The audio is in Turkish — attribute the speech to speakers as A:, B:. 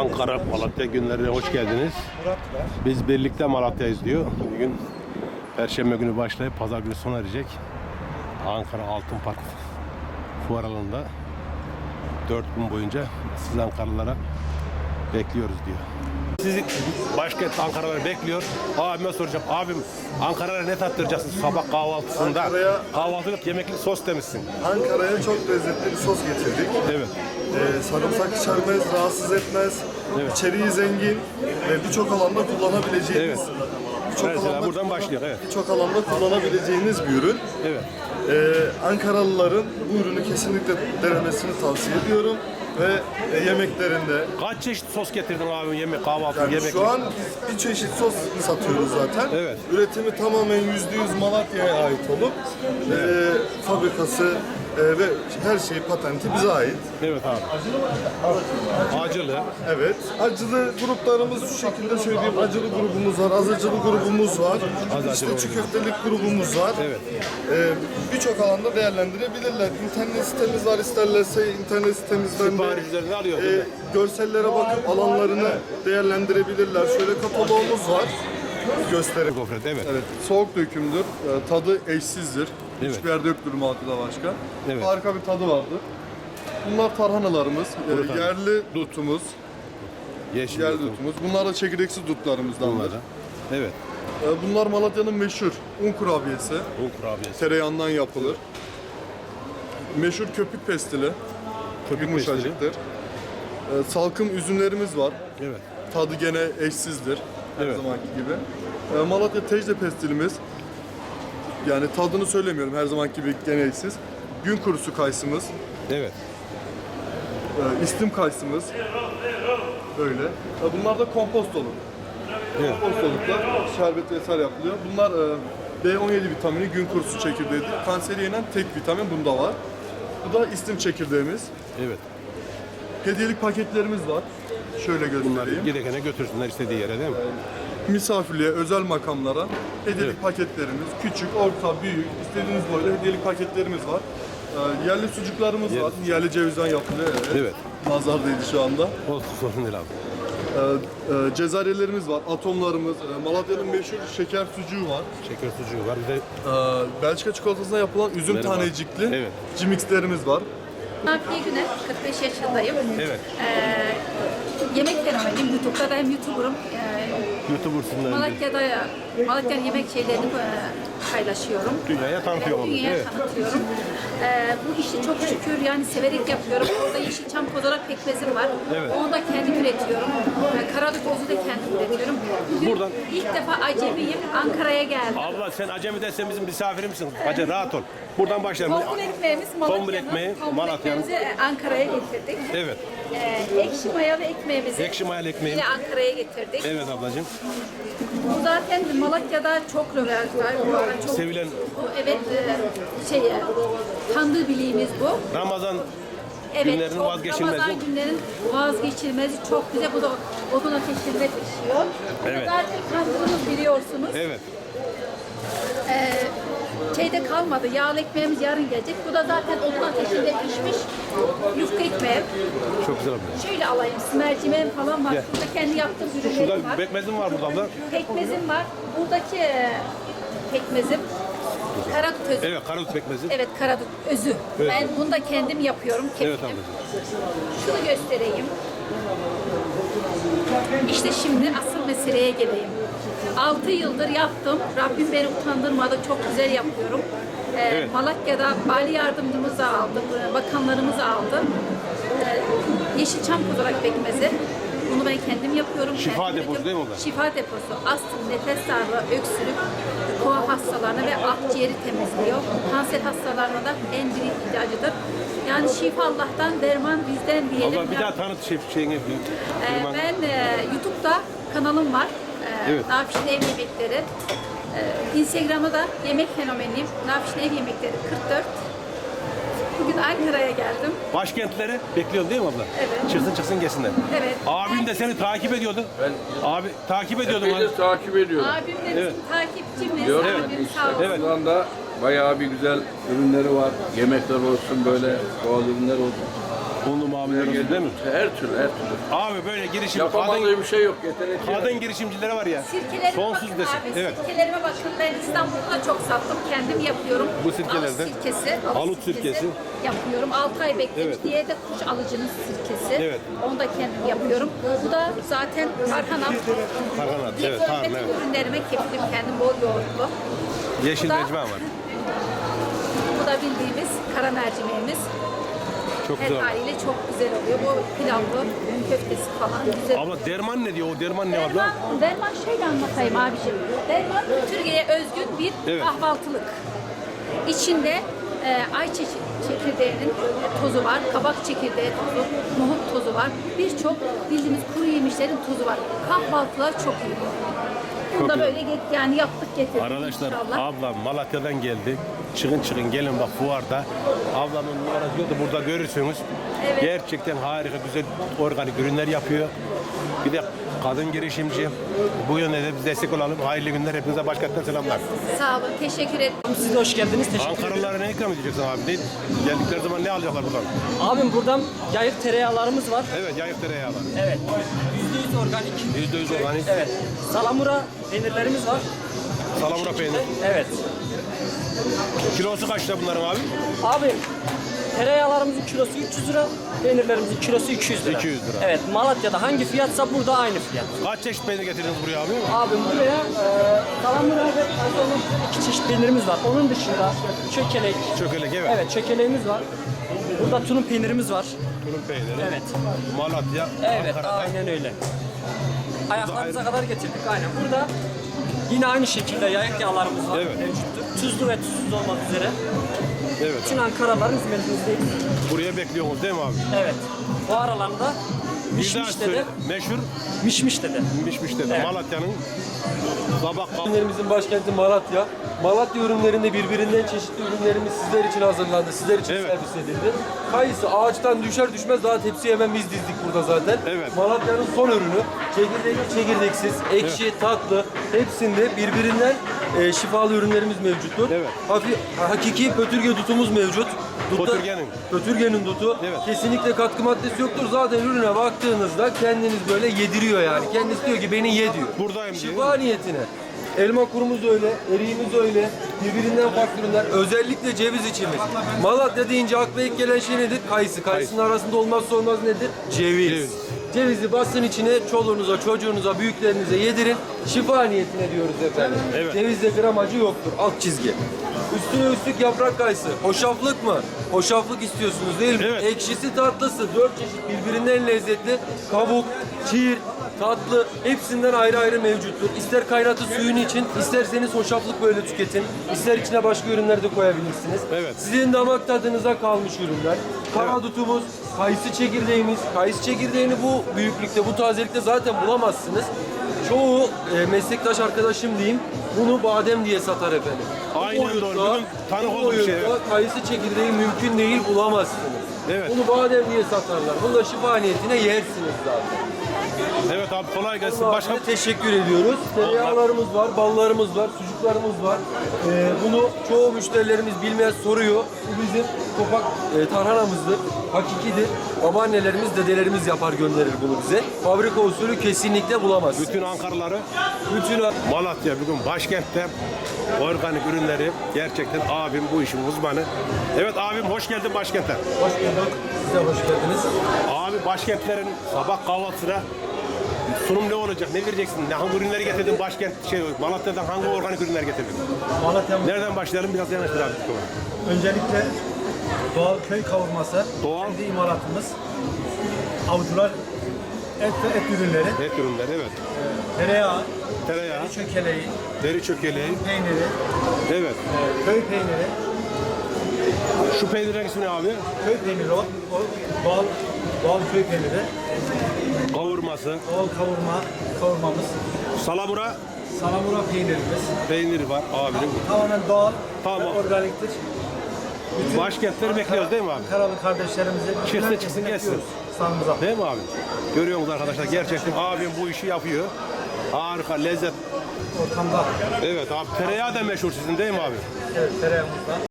A: Ankara Malatya günlerine hoş geldiniz. Biz birlikte Malatya'yız diyor. Bugün Perşembe günü başlayıp Pazar günü sona erecek. Ankara Altın Park fuar alanında 4 gün boyunca siz Ankaralılara bekliyoruz diyor. Sizi başkent Ankara'ları bekliyor. Abime soracağım. Abim Ankara'ya ne tattıracaksın sabah kahvaltısında?
B: Ankara'ya-
A: Kahvaltılık yemeklik sos demişsin.
B: Ankara'ya çok lezzetli bir sos getirdik.
A: Evet.
B: Ee, sarımsak içermez, rahatsız etmez.
A: Evet.
B: İçeriği zengin ve birçok alanda kullanabileceğiniz.
A: Evet.
B: Birçok
A: Mesela buradan başlıyor, evet.
B: Birçok alanda kullanabileceğiniz bir ürün.
A: Evet.
B: Ee, Ankaralıların bu ürünü kesinlikle denemesini tavsiye ediyorum. Ve e, yemeklerinde
A: Kaç çeşit sos getirdin abim yemek kahvaltı
B: yani
A: yemek?
B: şu an bir çeşit sos satıyoruz zaten.
A: Evet.
B: Üretimi tamamen %100 Malatya'ya ait olup e, fabrikası e, ve her şeyi patenti bize ait.
A: Evet abi. Acılı.
B: Evet. Acılı gruplarımız şu şekilde söyleyeyim. Acılı grubumuz var, az acılı grubumuz var.
A: Az acılı
B: işte çiğ köftelik grubumuz var.
A: Evet.
B: Ee, Birçok alanda değerlendirebilirler. İnternet sitemiz var isterlerse internet sitemizden de
A: Sipariş üzerine alıyor,
B: e,
A: değil mi?
B: görsellere bakıp alanlarını değerlendirebilirler. Şöyle katalogumuz var. Göstereyim.
A: Gofret evet.
C: Evet, soğuk dökümdür. Ee, Tadı eşsizdir.
A: Evet.
C: Hiçbir yerde yoktur Malatya'da başka.
A: Evet.
C: Harika bir tadı vardır. Bunlar tarhanalarımız, e, yerli dutumuz,
A: Yeşil
C: yerli
A: yoğurt.
C: dutumuz. Bunlar da çekirdeksiz dutlarımızdandır.
A: Bunlar da. Evet.
C: Ee, Bunlar Malatya'nın meşhur un kurabiyesi.
A: Un kurabiyesi.
C: Tereyağından yapılır. Meşhur köpük pestili.
A: Köpük
C: Yumuşacıktır. Ee, Salkım üzümlerimiz var.
A: Evet.
C: Tadı gene eşsizdir. Her
A: Evet.
C: zamanki gibi. Ee, Malatya tecde pestilimiz. Yani tadını söylemiyorum her zamanki gibi gene eşsiz. Gün kurusu kayısımız.
A: Evet.
C: e, istim kayısımız. Öyle. E, Bunlar da kompost olur.
A: Evet.
C: Kompost olukla şerbet vesaire yapılıyor. Bunlar e, B17 vitamini gün kurusu çekirdeğidir. Kanseri yenen tek vitamin bunda var. Bu da istim çekirdeğimiz.
A: Evet.
C: Hediyelik paketlerimiz var. Şöyle göstereyim.
A: gidekene götürsünler istediği yere değil mi?
C: misafirliğe, özel makamlara hediyelik
A: Evet.
C: paketlerimiz, küçük, orta, büyük, istediğiniz boyda hediyelik paketlerimiz var. Ee, yerli sucuklarımız
A: Yerli
C: var. Yerli cevizden yapılıyor. Evet.
A: Evet.
C: Nazardaydı şu anda.
A: Olsun sorun değil abi.
C: Ee, e, cezaryelerimiz var, atomlarımız, e, Malatya'nın meşhur şeker sucuğu var.
A: Şeker sucuğu var. Bir de
C: Ee, Belçika çikolatasına yapılan üzüm
A: Merhaba.
C: tanecikli
A: Evet.
C: cimixlerimiz var.
D: Nafiye Güner, 45 yaşındayım.
A: evet.
D: Ee, yemek fenomeniyim. YouTube'da da hem YouTuber'ım. Ee,
A: YouTuber'sından
D: Malatya'da, Malatya'nın yemek şeylerini e, paylaşıyorum.
A: dünyaya tanıtıyor.
D: Dünyaya
A: Evet.
D: tanıtıyorum. Ee, bu işi çok şükür yani severek yapıyorum. Orada Yeşilçam kozalak pekmezim var.
A: Evet.
D: Onu da kendim üretiyorum. Ee, Karadut özü de kendim üretiyorum. Bugün
A: Buradan-
D: ilk defa acemiyim. Ankara'ya geldim.
A: Abla sen acemi dersen bizim misafirimsin. Hacı rahat ol. Buradan başlayalım.
D: Tombul ekmeğimiz
A: Tombul
D: Malatya'nın.
A: ekmeği
D: Tombul
A: Malatya'nın.
D: ekmeğimizi Ankara'ya getirdik.
A: Evet.
D: Ee, ekşi mayalı ekmeğimizi
A: Ekşi mayalı ekmeği.
D: yine Ankara'ya getirdik.
A: Evet ablacığım.
D: Bu zaten Malatya'da çok var. Bu Çok,
A: Sevilen-
D: Bu evet e, şey e, tandır bileğimiz bu.
A: Ramazan
D: Evet,
A: Günlerin
D: çok
A: vazgeçilmezi.
D: Ramazan günlerin vazgeçilmezi çok güzel. Bu da odun ateşinde pişiyor. Bu da
A: Evet.
D: Zaten tandırımız biliyorsunuz.
A: evet.
D: Şeyde kalmadı. Yağlı ekmeğimiz yarın gelecek. Bu da zaten odun ateşinde pişmiş ekmeği.
A: Çok güzel abla.
D: Şöyle alayım. Mercimeğim falan var.
A: Gel.
D: Burada kendi yaptığım ürünlerim
A: Şurada
D: var.
A: bekmezin var burada abla.
D: Pekmezim var. Buradaki e, pekmezim karadut özü.
A: Evet karadut bekmezi.
D: Evet karadut özü.
A: Evet.
D: Ben bunu da kendim yapıyorum.
A: Evet
D: kefilim.
A: ablacığım.
D: Şunu göstereyim. İşte şimdi asıl meseleye geleyim. 6 yıldır yaptım. Rabbim beni utandırmadı. Çok güzel yapıyorum. Ee,
A: Evet.
D: Malatya'da vali yardımcımızı aldı, bakanlarımızı aldı. Yeşilçam kozalak pekmezi. Bunu ben kendim yapıyorum.
A: Şifa
D: kendim
A: deposu değil mi o da?
D: Şifa deposu. Astım, nefes darlığı, öksürük, kova hastalarına ve akciğeri temizliyor. Kanser hastalarına da en büyük ilacıdır. Yani şifa Allah'tan, derman bizden diyelim.
A: Abla bir daha tanıt şey, şeyini.
D: Ee, ben e, YouTube'da kanalım var. Ee,
A: Evet.
D: Nafişin Ev Yemekleri. Ee, Instagram'da da yemek fenomeniyim. Nafişin Ev Yemekleri 44. Bugün Ankara'ya geldim.
A: Başkentleri bekliyorsun değil mi abla?
D: Evet.
A: Çıksın çıksın gelsinler.
D: Evet.
A: Abin de seni takip ediyordu. Abi takip ediyordum. Abi.
E: takip ediyorum.
D: Abim de bizim
A: Evet.
D: takipçimiz.
E: Diyorum
D: Abim
E: ya,
D: sağ olsun.
A: Evet.
E: Instagram'dan da bayağı bir güzel ürünleri var. Yemekler olsun böyle doğal ürünler olsun.
A: Unlu Yapabiliyoruz değil mi?
E: Her türlü, her türlü.
A: Abi böyle girişim kadın,
E: Yapamadığım bir şey yok. Yetenek
A: kadın girişimcileri var ya.
D: Sirkelerime
A: Sonsuz
D: bakın
A: desin.
D: abi.
A: Evet.
D: Sirkelerime bakın. Ben İstanbul'da çok sattım. Kendim yapıyorum.
A: Bu sirkelerden?
D: Alut sirkesi.
A: Alut sirkesi.
D: Yapıyorum. 6 ay beklemiş.
A: Evet.
D: Diğeri de kuş alıcının sirkesi.
A: Evet.
D: Onu da kendim yapıyorum. Bu da zaten tarhana.
A: Tarhana, evet, tarhana,
D: bütün
A: evet.
D: ürünlerime kefilim kendim bol yoğurtlu.
A: Yeşil
D: Bu da-
A: var.
D: Bu da bildiğimiz kara mercimeğimiz.
A: Çok
D: Her
A: güzel.
D: haliyle çok güzel oluyor. Bu pilavlı, köftesi falan güzel.
A: Abla derman ne diyor? O derman ne abla?
D: Derman, derman şöyle anlatayım abiciğim. Derman Türkiye'ye özgün bir
A: Evet.
D: kahvaltılık. İçinde e, ayçiçeği çekirdeğinin tozu var, kabak çekirdeği tozu, nohut tozu var. Birçok bildiğimiz kuru yemişlerin tozu var. Kahvaltılığa çok iyi. Bunu da böyle get, yani yaptık getirdik
A: Arkadaşlar
D: inşallah.
A: ablam Malatya'dan geldi. Çıkın çıkın gelin bak fuarda. Ablamın numarası yoktu burada görürsünüz.
D: Evet.
A: Gerçekten harika güzel organik ürünler yapıyor. Bir de kadın girişimci. Bu yönde de biz destek olalım. Hayırlı günler hepinize başkentten selamlar.
D: Sağ olun, teşekkür ederim.
F: Siz de hoş geldiniz. Teşekkür ederim.
A: Ankaralılara ne ikram edeceksin abi? Ne, geldikleri zaman ne alacaklar buradan?
F: Abim buradan yayık tereyağlarımız var.
A: Evet yayık tereyağlar.
F: Evet. %100 organik.
A: %100 organik.
F: Evet. Salamura peynirlerimiz var.
A: Salamura peynir.
F: Evet.
A: Kilosu kaçta bunların abi?
F: Abi tereyağlarımızın kilosu 300 lira, peynirlerimizin kilosu 200 lira.
A: 200 lira.
F: Evet. Malatya'da hangi fiyatsa burada aynı fiyat.
A: Kaç çeşit peynir getirdiniz buraya abi?
F: Abim buraya e, salamura ve pantolon iki çeşit peynirimiz var. Onun dışında çökelek.
A: Çökelek evet.
F: Evet çökeleğimiz var. Burada tulum peynirimiz var.
A: Tulum peyniri.
F: Evet.
A: Malatya,
F: Evet
A: Ankara'da.
F: aynen öyle. Ayaklarımıza kadar getirdik aynen. Burada yine aynı şekilde yayık yağlarımız var
A: Evet.
F: mevcuttur. Tuzlu ve tuzsuz olmak üzere.
A: Evet.
F: Bütün Ankaralıların hizmetinizdeyiz.
A: Buraya bekliyorsunuz değil mi abi?
F: Evet. Bu
A: daha
F: Mişmiş dedi.
A: Meşhur
F: Mişmiş dedi.
A: Mişmiş dedi.
F: Evet.
A: Malatya'nın kabak.
G: Ürünlerimizin başkenti Malatya. Malatya ürünlerinde birbirinden çeşitli ürünlerimiz sizler için hazırlandı, sizler için
A: Evet.
G: servis edildi. Kayısı ağaçtan düşer düşmez daha tepsiye hemen biz dizdik burada zaten.
A: Evet.
G: Malatya'nın son ürünü. Çekirdekli, çekirdeksiz, ekşi, tatlı hepsinde birbirinden e, şifalı ürünlerimiz mevcuttur.
A: Evet.
G: Hafif, hakiki pötürge dutumuz mevcut. Dutta-
A: Pötürgenin.
G: Pötürgenin dutu.
A: Evet.
G: Kesinlikle katkı maddesi yoktur. Zaten ürüne baktığınızda kendiniz böyle yediriyor yani. Kendisi diyor ki beni ye diyor.
A: Buradayım diyor.
G: Şifa niyetine. Elma kurumuz öyle, eriğimiz öyle, birbirinden farklı ürünler. Özellikle ceviz içimiz. Malatya deyince akla ilk gelen şey nedir? Kayısı. Kayısının arasında olmazsa olmaz nedir? Ceviz.
A: Ceviz.
G: Cevizi basın içine çoluğunuza, çocuğunuza, büyüklerinize yedirin. Şifa niyetine diyoruz efendim.
A: Evet.
G: Cevizde gramajı yoktur. Alt çizgi. Üstüne üstlük yaprak kayısı. Hoşaflık mı? Hoşaflık istiyorsunuz değil mi?
A: Evet.
G: Ekşisi tatlısı. Dört çeşit birbirinden lezzetli. Kabuk, çiğir, tatlı hepsinden ayrı ayrı mevcuttur. İster kaynatı suyunu için, isterseniz hoşaflık böyle tüketin. İster içine başka ürünler de koyabilirsiniz.
A: Evet.
G: Sizin damak tadınıza kalmış ürünler. Karadutumuz, kayısı çekirdeğimiz. Kayısı çekirdeğini bu büyüklükte, bu tazelikte zaten bulamazsınız. Çoğu e, meslektaş arkadaşım diyeyim, bunu badem diye satar efendim.
A: Aynen doğru. Bugün tanık bir şey,
G: Kayısı çekirdeği mümkün değil bulamazsınız.
A: Evet.
G: Bunu badem diye satarlar. Bunu da şifa niyetine yersiniz zaten.
A: Evet abi kolay gelsin.
G: Başka
A: Başka
G: teşekkür ediyoruz. Tereyağlarımız var, ballarımız var, sucuklarımız var. Ee, bunu çoğu müşterilerimiz bilmez soruyor. Bu bizim topak e, tarhanamızdır. Hakikidir. Babaannelerimiz, dedelerimiz yapar gönderir bunu bize. Fabrika usulü kesinlikle bulamazsınız.
A: bütün Ankaralıları
G: Bütün
A: Malatya bugün başkentte organik ürünleri gerçekten abim bu işin uzmanı. Evet abim hoş geldin başkente.
G: hoş bulduk. Siz de hoş geldiniz.
A: Abi başkentlerin sabah kahvaltısına sunum ne olacak? Ne vereceksin? Ne hangi ürünleri getirdin başkent şey Malatya'dan hangi organik ürünler getirdin?
H: Malatya'mız
A: Nereden başlayalım? Biraz yanaştır abi.
H: öncelikle doğal köy kavurması,
A: Doğal.
H: kendi imalatımız, avcılar et ve et ürünleri,
A: Et ürünleri evet.
H: tereyağı,
A: Tereyağı,
H: çökeleği,
A: deri çökeleği.
H: peyniri,
A: Evet.
H: e, köy peyniri,
A: Şu peynirin ismi ne abi?
H: köy peyniri o, o doğal, doğal köy peyniri,
A: Kavurması,
H: doğal kavurma, kavurmamız,
A: salamura
H: salamura peynirimiz,
A: peyniri var abinin.
H: tamamen doğal
A: Tamam.
H: ve organiktir.
A: Başkentleri bekliyoruz değil mi abi?
H: Karalı kardeşlerimizi
A: Çıksın, çıksın, gelsin.
H: Standımıza.
A: Değil mi abi? Görüyorsunuz arkadaşlar gerçekten abim bu işi yapıyor. Harika, lezzet.
H: Ortamda
A: Evet abi tereyağı da meşhur sizin değil mi abi?
H: evet, tereyağımız var.